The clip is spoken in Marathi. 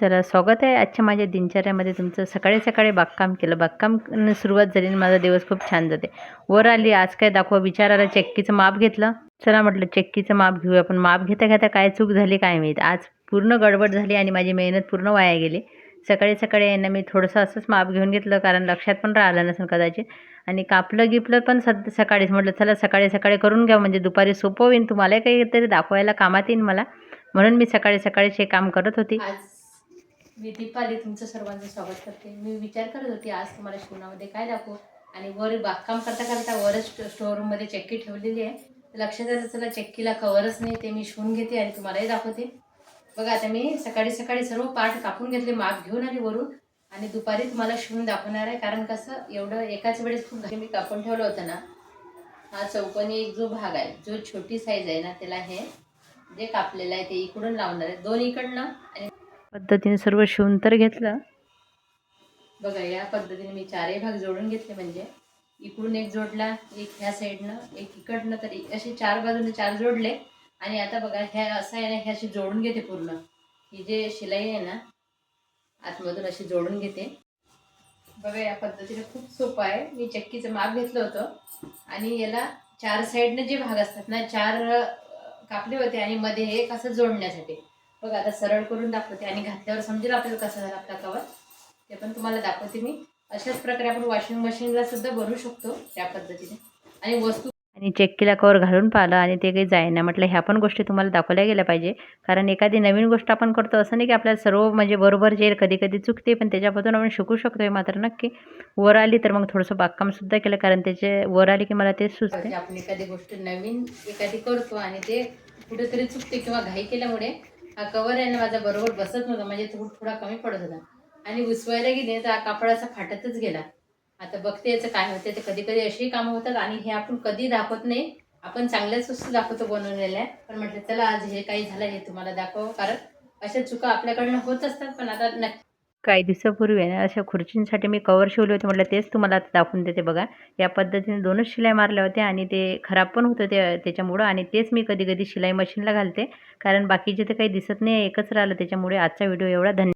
चला स्वागत आहे आजच्या माझ्या दिनचर्यामध्ये. तुमचं सकाळी सकाळी बागकाम केलं. बागकाम सुरुवात झाली आणि माझा दिवस खूप छान जाते. वर आली आज काय दाखवा? विचाराला चक्कीचं माप घेतलं. चला म्हटलं चक्कीचं माप घेऊया. पण माप घेता घेता काय चूक झाली काय माहीत? आज पूर्ण गडबड झाली आणि माझी मेहनत पूर्ण वाया गेली. सकाळी सकाळी यांना मी थोडंसं असंच माप घेऊन घेतलं कारण लक्षात पण राहिलं नसेल कदाचित. आणि कापलं गिपलं पण सद सकाळीच. म्हटलं चला सकाळी सकाळी करून घ्या. म्हणजे दुपारी सोपं होईन. तुम्हाला काहीतरी दाखवायला कामात येईन मला. म्हणून मी सकाळी सकाळीच हे काम करत होती. आज मी दीपाली तुमचं सर्वांचं स्वागत करते. मी विचार करत होती आज तुम्हाला शिवणामध्ये काय दाखवू? आणि वर बागकाम करता करता वरच स्टोर रूममध्ये चक्की ठेवलेली आहे. लक्षात आलं चला चक्कीला कवरच नाही ते मी शिवून घेते आणि तुम्हालाही दाखवते. बघा आता मी सकाळी सकाळी सर्व पार्ट कापून घेतले माप घेऊन आली वरून. आणि दुपारी तुम्हाला शिवून दाखवणार आहे कारण कसं एवढं एकाच वेळेस खूप घाई मी कापून ठेवलं होतं ना हा चौकोनी एक जो भाग आहे जो छोटी साईज आहे ना त्याला हे जे कापलेलं आहे ते इकडून लावणार आहे. दोन इकडनं आणि पद्धतीने सर्व शिवून तर घेतलं. बघा या पद्धतीने मी चारही भाग जोडून घेतले म्हणजे इकडून एक जोडला एक ह्या साईडनं एक इकडनं तर असे चार बाजूने चार जोडले. आणि आता बघा ह्या असं आहे ना ह्याशी जोडून घेते पूर्ण. ही जे शिलाई आहे ना आतमधून अशी जोडून घेते. बघा या पद्धतीने खूप सोपं आहे. मी चक्कीचं माप घेतलं होतं. आणि याला चार साईडनं जे भाग असतात ना चार कापले होते आणि मध्ये एक असं जोडण्यासाठी. बघा आता सरळ करून दाखवते आणि घातल्यावर समजेल आपल्याला कसा झाला आपला कवर ते पण तुम्हाला दाखवते मी. अशाच प्रकारे आपण वॉशिंग मशीनला सुद्धा बनवू शकतो त्या पद्धतीने. आणि वस्तू आणि चक्कीला कवर घालून पाहिलं आणि ते काही जाईना. म्हटलं ह्या पण गोष्टी तुम्हाला दाखवल्या गेल्या पाहिजे. कारण एखादी नवीन गोष्ट आपण करतो असं नाही की आपल्याला सर्व म्हणजे बरोबर जे कधी कधी चुकते पण त्याच्यापासून आपण शिकू शकतो हे मात्र नक्की. वर आली तर मग थोडंसं बागकामसुद्धा केलं कारण त्याचे वर आली की मला तेच सुचते. आपण एखादी गोष्ट नवीन एखादी करतो आणि ते कुठेतरी चुकते किंवा घाई केल्यामुळे हा कवर आहे ना माझा बरोबर बसत नव्हता म्हणजे तो थोडा कमी पडत होता. आणि उसवायला गेले तर हा कापड असा फाटतच गेला. आता बघते याचं काय होतं ते कधी कधी असेही कामं होतात आणि हे आपण कधी दाखवत नाही. आपण चांगल्याच वस्तू दाखवतो बनवलेल्या. पण म्हटलं चला आज हे काही झालं हे तुम्हाला दाखव कारण अशा चुका आपल्याकडनं होत असतात पण आता नक्की काही दिवसापूर्वी आहे ना अशा खुर्चींसाठी मी कवर शिवले होते. म्हटलं तेच तुम्हाला आता दाखवून देते बघा. या पद्धतीने दोनच शिलाई मारल्या होत्या आणि ते खराब पण होतं ते त्याच्यामुळं. आणि तेच मी कधी कधी शिलाई मशीनला घालते. कारण बाकीचे तर काही दिसत नाही एकच राहिलं त्याच्यामुळे आजचा व्हिडिओ एवढा धन्य